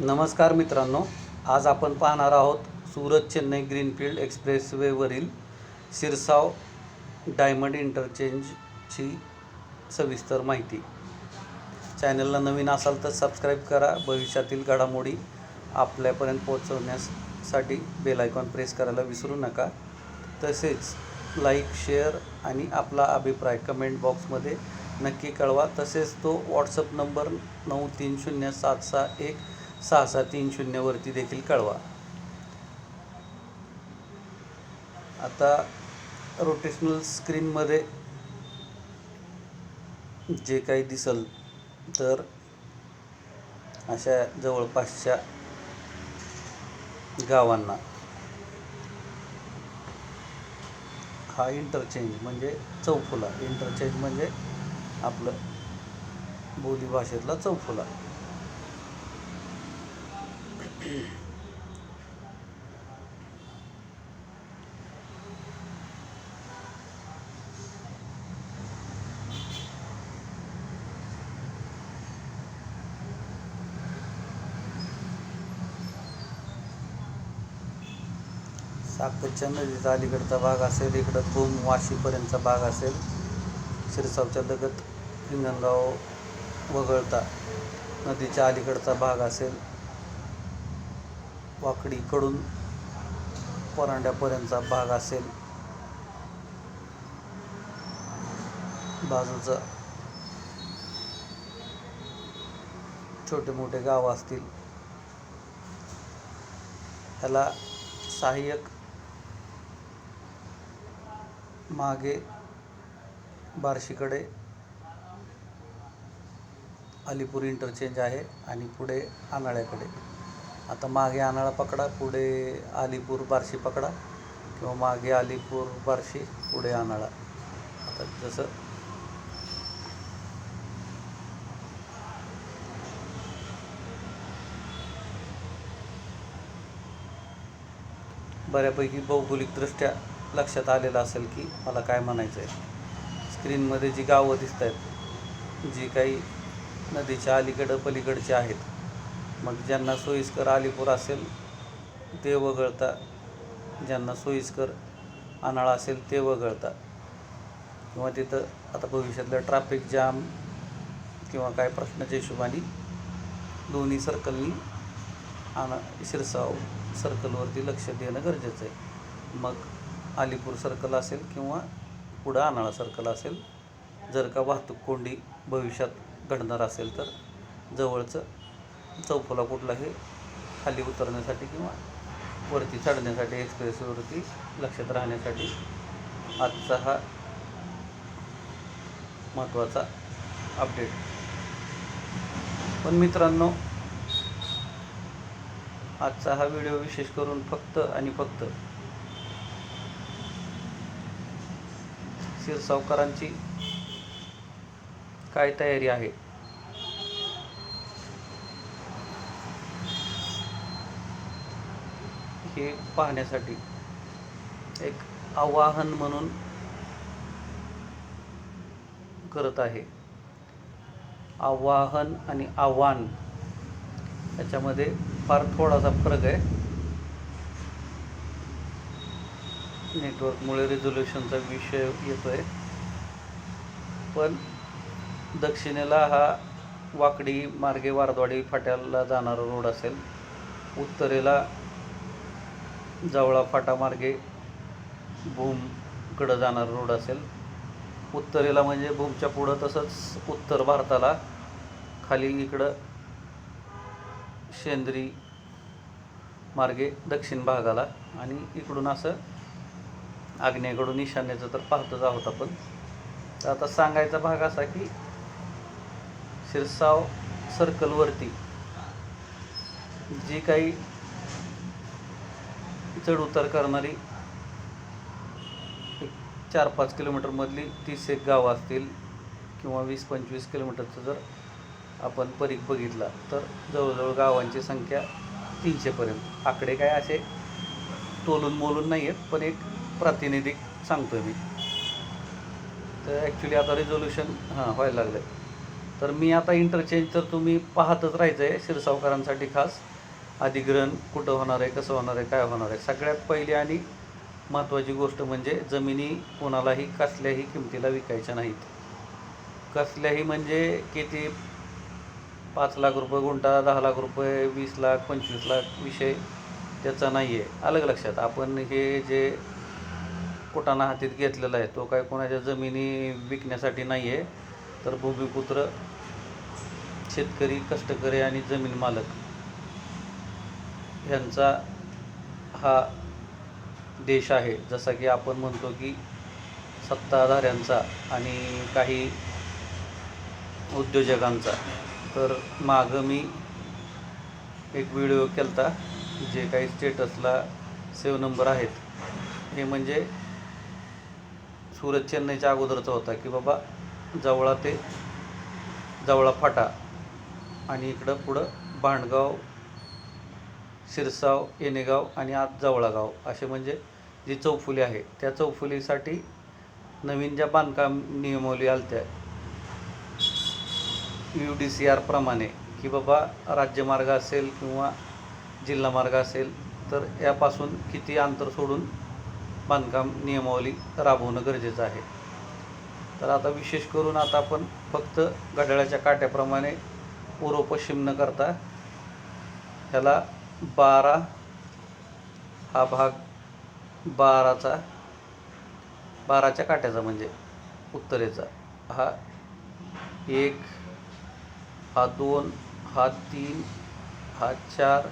नमस्कार मित्रांनो आज आपण पाहणार आहोत सुरत चेन्नई ग्रीनफील्ड एक्सप्रेसवेवरील शिरसाव डायमंड इंटरचेंजची सविस्तर माहिती. चॅनलला नवीन असाल तर सबस्क्राईब करा भविष्यातील घडामोडी आपल्यापर्यंत पोहोचवण्यासाठी बेल आयकॉन प्रेस करायला विसरू नका. तसेच लाईक शेअर आणि आपला अभिप्राय कमेंट बॉक्समध्ये नक्की कळवा. तसेच तो व्हॉट्सअप नंबर नऊ तीन शून्य सात सहा एक सहा सहा तीन शून्यवरती देखील कळवा. आता रोटेशनल स्क्रीनमध्ये जे काही दिसल तर अशा जवळपासच्या गावांना. हा इंटरचेंज म्हणजे चौफुला. इंटरचेंज म्हणजे आपलं बोलीभाषेतला चौफुला. साखरच्या नदीचा अलीकडचा भाग असेल इकडं भूम वाशीपर्यंतचा भाग असेल. शिरसावच्या लगत हिंगणगाव वगळता नदीच्या अलीकडचा भाग असेल. वाकडीकडून परांड्यापर्यंतचा भाग असेल. बाजूचा छोटे मोठे गाव असतील. त्याला सहाय्यक मागे बार्शीकडे अलीपूर इंटरचेंज आहे आणि पुढे आनाळ्याकडे आता मागे आनाळा पकडा पुढे अलीपूर बार्शी पकडा किंवा मागे अलीपूर बार्शी पुढे आनाळा आता जसं बऱ्यापैकी भौगोलिकदृष्ट्या लक्षात आलेलं असेल की मला काय म्हणायचं आहे स्क्रीनमध्ये जी गावं दिसत आहेत जी काही नदीच्या अलीकडं पलीकडची आहेत मग ज्यांना सोयीस्कर अलीपूर असेल ते वगळता. ज्यांना सोयीस्कर आनाळा असेल ते वगळता. किंवा तिथं आता भविष्यातलं ट्रॅफिक जाम किंवा काय प्रश्नाच्या हिशोबाने दोन्ही सर्कलनी आण शिरसाव सर्कलवरती लक्ष देणं गरजेचं आहे. मग अलीपूर सर्कल असेल किंवा पुढं आनाळा सर्कल असेल जर का वाहतूक कोंडी भविष्यात घडणार असेल तर जवळचं चौफुला कुठलाही खाली उतरण्यासाठी किंवा वरती चढण्यासाठी एक्सप्रेसवरती लक्षात राहण्यासाठी आजचा हा महत्त्वाचा अपडेट पण मित्रांनो आजचा हा व्हिडिओ विशेष करून फक्त आणि फक्त शिरसावकरांची काय तयारी आहे? हे पाहण्यासाठी एक आवाहन म्हणून करत आहे. आवाहन आणि आव्हान याच्यामध्ये फार थोडासा फरक आहे. नेटवर्कमुळे रिझोल्युशनचा विषय येतो आहे पण दक्षिणेला हा वाकडी मार्गे वारदवाडी फाट्याला जाणारा रोड असेल उत्तरेला जवळा फाटामार्गे भूमकडं जाणारा रोड असेल. उत्तरेला म्हणजे भूमच्या पुढं तसंच उत्तर भारताला खाली इकडं शेंद्री मार्गे दक्षिण भागाला आणि इकडून असं आग्नेयकडून ईशान्येचं तर पाहतच आहोत आपण. तर आता सांगायचा भाग असा की शिरसाव सर्कलवरती जी काही चढ उतार करणारी एक चार पाच किलोमीटरमधली तीस एक गावं असतील किंवा वीस पंचवीस किलोमीटरचं जर आपण परीख बघितला तर जवळजवळ गावांची संख्या तीनशेपर्यंत. आकडे काय असे तोलून मोलून नाही आहेत पण एक प्रातिनिधिक सांगतो मी. तर ॲक्च्युली आता रिझोल्युशन हां व्हायला लागलं आहे तर मी आता इंटरचेंज तर तुम्ही पाहतच राहायचं आहे शिरसावकरांसाठी खास. अधिग्रहण कुठं होणार आहे कसं होणार आहे काय होणार आहे? सगळ्यात पहिली आणि महत्त्वाची गोष्ट म्हणजे जमिनी कोणालाही कसल्याही किमतीला विकायच्या नाहीत. कसल्याही म्हणजे किती पाच लाख रुपये गुंठा दहा लाख रुपये वीस लाख पंचवीस लाख विषय त्याचा नाही आहे अलग लक्षात. आपण हे जे कुटाणा हातीत घेतलेला आहे तो काय कोणाच्या जमिनी विकण्यासाठी नाही आहे तर भूमिपुत्र शेतकरी कष्टकरी आणि जमीन मालक ह्यांचा हा देश आहे. जसा की आपण म्हणतो की सत्ताधाऱ्यांचा आणि काही उद्योजकांचा. तर मागं मी एक व्हिडिओ केलता जे काही स्टेटसला सेव नंबर आहेत. हे म्हणजे सुरत चेन्नईच्या अगोदरचा होता की बाबा जवळा ते जवळा फाटा आणि इकडं पुढं भांडगाव शिरसाव येणेगाव आणि आत जवळागाव असे म्हणजे जी चौफुली आहे त्या चौफुलीसाठी नवीन ज्या बांधकाम नियमावली आल्या त्या यू डी सी आरप्रमाणे की बाबा राज्यमार्ग असेल किंवा जिल्हा मार्ग असेल तर यापासून किती अंतर सोडून बांधकाम नियमावली राबवणं गरजेचं आहे. तर आता विशेष करून आता आपण फक्त घड्याळाच्या काट्याप्रमाणे पूर्व पश्चिम न करता ह्याला बारा. हा भाग बाराचा. बाराच्या काट्याचा म्हणजे उत्तरेचा. हा एक हा दोन हा तीन हा चार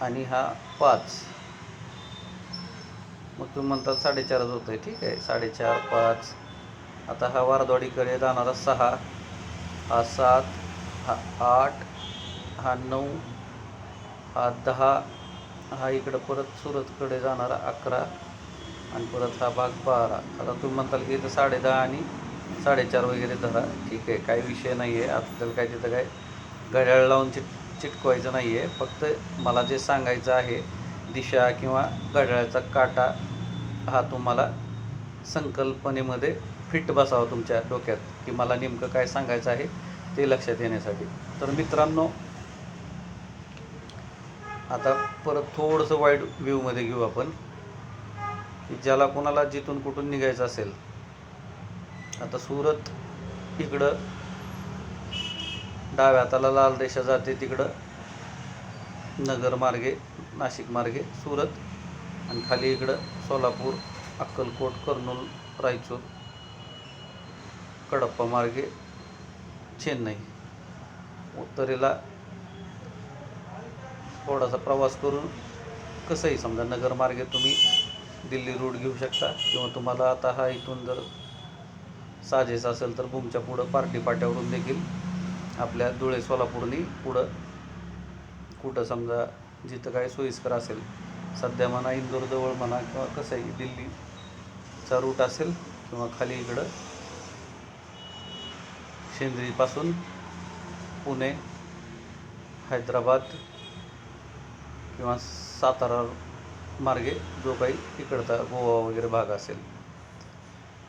आणि हा पाच. मग तुम्ही म्हणतात साडेचारच होतं आहे ठीक आहे. साडेचार पाच. आता हा वारदवाडीकडे जाणारा सहा. हा सात हा आठ हा नऊ हा दहा हा इकडं परत सुरतकडे जाणारा अकरा आणि परत हा भाग बारा. आता तुम्ही म्हणताल की इथं साडे दहा आणि साडेचार वगैरे धरा. ठीक आहे काही विषय नाही आहे आपल्याला काय तिथं काय घड्याळ लावून चिट चिटकवायचं नाही आहे फक्त मला जे सांगायचं आहे दिशा किंवा घड्याळाचा काटा हा तुम्हाला संकल्पनेमध्ये फिट बसावा तुमच्या डोक्यात. की मला नेमकं काय सांगायचं आहे ते लक्षात येण्यासाठी. तर मित्रांनो आता परत थोडंसं वाईड व्ह्यूमध्ये घेऊ आपण. की ज्याला कोणाला जिथून कुठून निघायचं असेल. आता सुरत इकडं. डाव्या हाताला लाल रेषा जाते तिकडं. नगर मार्गे नाशिक मार्गे सुरत. आणि खाली इकडं सोलापूर अक्कलकोट कर्नूल रायचूर कडप्पा मार्गे चेन्नई. उत्तरेला थोडासा प्रवास करून कसंही समजा नगरमार्गे तुम्ही दिल्ली रूट घेऊ शकता किंवा तुम्हाला आता हा इथून जर साजेस असेल तर भूमच्या पुढं पार्टी पाट्यावरून देखील आपल्या धुळे सोलापूरनी पुढं कुठं समजा जिथं काय सोयीस्कर असेल सध्या म्हणा इंदोरजवळ म्हणा किंवा कसंही दिल्लीचा रूट असेल किंवा खाली इकडं शेंद्रीपासून पुणे हैदराबाद किंवा सातारा मार्गे जो काही इकडचा गोवा वगैरे भाग असेल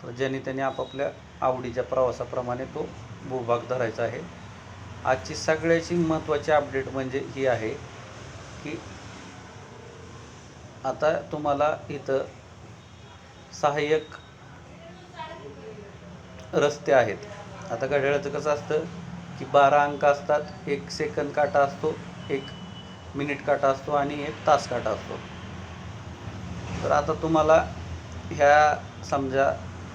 तर ज्यांनी त्यांनी आपापल्या आवडीच्या प्रवासाप्रमाणे तो भूभाग धरायचा आहे. आजची सगळ्याची महत्त्वाची अपडेट म्हणजे ही आहे की आता तुम्हाला इथं सहाय्यक रस्ते आहेत. आता घड्याळाचं कसं असतं की बारा अंक असतात एक सेकंद काटा असतो एक मिनिट काटा असतो आणि एक तास काटा असतो. तर आता तुम्हाला ह्या समजा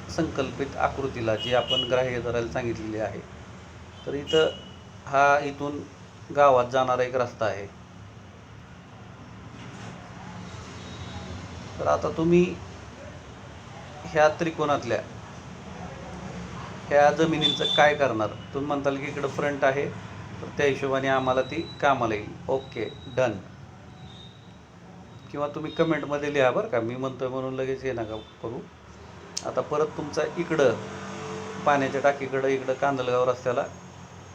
संकल्पित आकृतीला जी आपण ग्राह्य धरायला सांगितलेली आहे तर इथं हा इथून गावात जाणारा एक रस्ता आहे. तर आता तुम्ही ह्या त्रिकोणातल्या ह्या जमिनींचं काय करणार? तुम्ही म्हणताल की इकडं फ्रंट आहे तर त्या हिशोबाने आम्हाला ती कामाला येईल. Okay done. किंवा तुम्ही कमेंटमध्ये लिहा बरं का मी म्हणतोय म्हणून लगेच हे नका करू. आता परत तुमचा इकडं पाण्याच्या टाकीकडं इकडं कांदलगाव रस्त्याला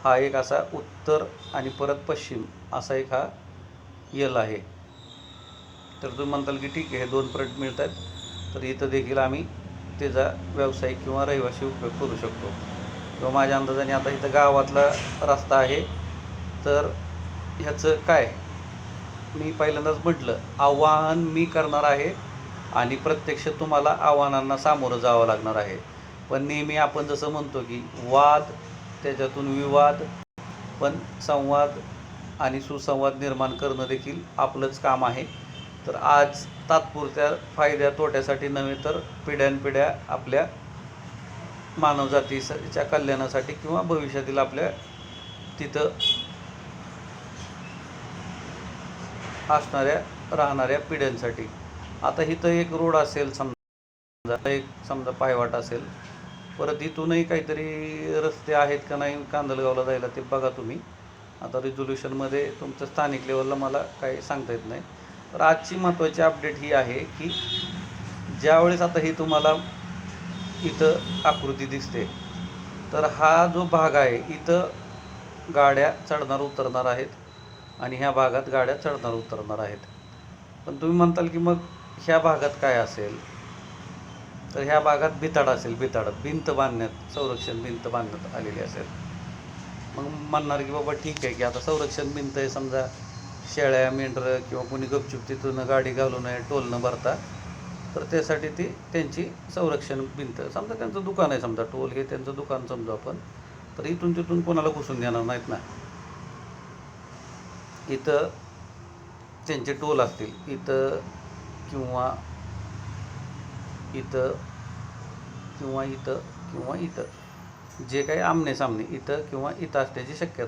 हा एक असा उत्तर आणि परत पश्चिम असा एक हा यल आहे. तर तुम्ही म्हणताल की ठीक आहे हे दोन फ्रंट मिळत आहेत तर इथं देखील आम्ही त्याचा व्यावसायिक किंवा रहिवासी उपयोग करू शकतो. किंवा माझ्या अंदाजाने आता इथं गावातला रस्ता आहे तर ह्याचं काय? मी पहिल्यांदाच म्हटलं आव्हान मी करणार आहे आणि प्रत्यक्ष तुम्हाला आव्हानांना सामोरं जावं लागणार आहे. पण नेहमी आपण जसं म्हणतो की वाद त्याच्यातून विवाद पण संवाद आणि सुसंवाद निर्माण करणं देखील आपलंच काम आहे. तर आज तात्पुरत्या फायद्या तोट्यासाठी नव्हे तर पिढ्यानपिढ्या आपल्या मानवजातीच्या कल्याणासाठी किंवा भविष्यातील आपल्या तिथं असणाऱ्या राहणाऱ्या पिढ्यांसाठी. आता इथं एक रोड असेल समजा एक समजा पायवाट असेल. परत इथूनही काहीतरी रस्ते आहेत का नाही कांदलगावला जायला ते बघा तुम्ही. आता रिझोल्युशनमध्ये तुमचं स्थानिक लेवलला मला काही सांगता येत नाही. तर आजची महत्त्वाची अपडेट ही आहे की ज्यावेळेस आता ही तुम्हाला इथं आकृती दिसते तर हा जो भाग आहे इथं गाड्या चढणार उतरणार आहेत. आणि ह्या भागात गाड्या चढणार उतरणार आहेत. पण तुम्ही म्हणताल की मग ह्या भागात काय असेल? तर ह्या भागात बिताड असेल बिताड भिंत बांधण्यात संरक्षण भिंत बांधण्यात आलेली असेल. मग म्हणणार की बाबा ठीक आहे की आता संरक्षण भिंत आहे समजा शेळ्या मेंढरं किंवा कोणी गपचूप तिथून गाडी घालू नये टोल न भरता तर त्यासाठी ती त्यांची संरक्षण भिंत. समजा त्यांचं दुकान आहे समजा टोल हे त्यांचं दुकान समजू आपण तर इथून तिथून कोणाला घुसून देणार नाहीत ना? इथं त्यांचे टोल असतील इथं किंवा इथं किंवा इथं किंवा इथं. जे काही आमने सामने इथं किंवा इथं असण्याची शक्यता